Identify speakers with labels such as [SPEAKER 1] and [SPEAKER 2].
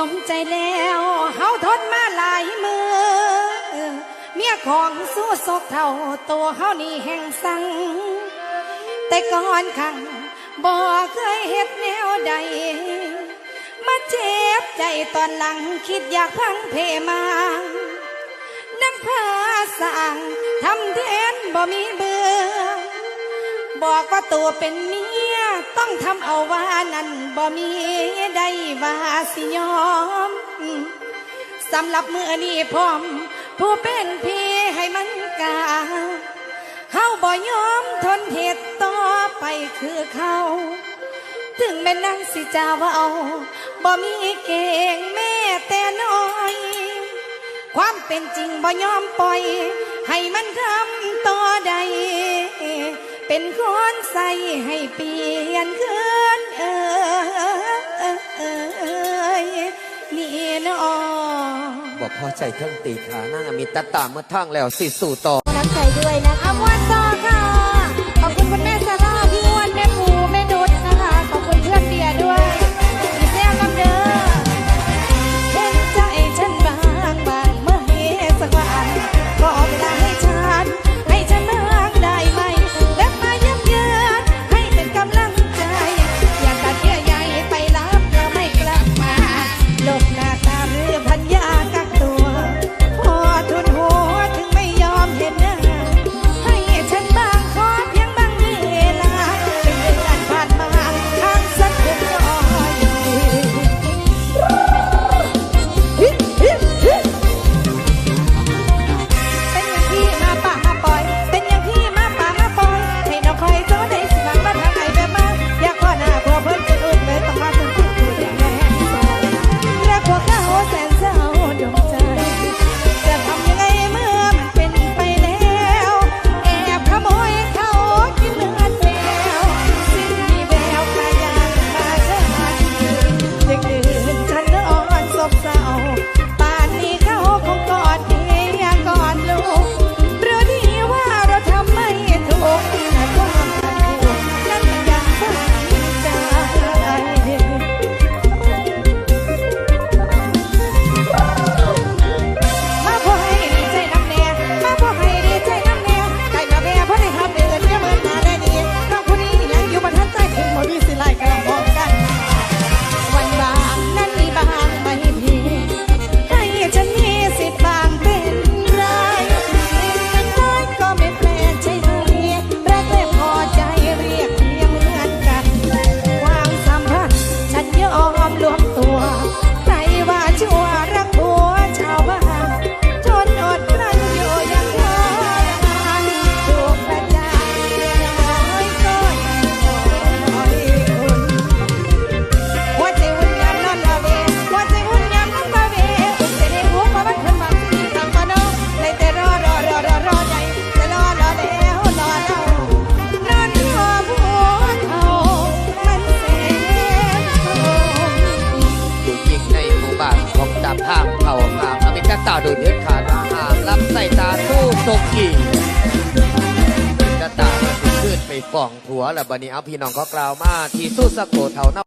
[SPEAKER 1] สมใจแล้วเฮาทนมาหลายมือ เมียของสู้ศกเท่าตัวเฮานี่แห่งสัง แต่ก่อนขังบ่เคยเฮ็ดแนวใด มาเจ็บใจตอนหลังคิดอยากพังเพมาน้ำพาสั่งทำเทนบ่มีเบื่อบอกว่าตัวเป็นนี้ ต้องทำเอาว่านั้นบ่มีได้ว่าสิยอมสำหรับเมื่อนี้พร้อม ผู้เป็นพี่ให้มันกาเฮาบ่ยอมทนเหตุต่อไปคือเขา ถึงแม่นั่งสิจาว่าเอาบ่มีเก่งแม่แต่น้อย ความเป็นจริงบ่ยอมปล่อย ให้มันทำต่อใด เป็นคนใส่ให้เปลี่ยนคืนเออยนี่นอ
[SPEAKER 2] บอกพอใจเครื่องตีขานั่งมีตาตามเมื่อทั้งแล้วสิสู่ต่อ
[SPEAKER 3] น้ำใจด้วยนะคะ
[SPEAKER 1] มวนต่อ กี้กระตาขึ้นไปฟองผัวและบันนี้เอาพี่น้อ
[SPEAKER 2] งเขากล่าวมาที่สุสโกเท่านั้น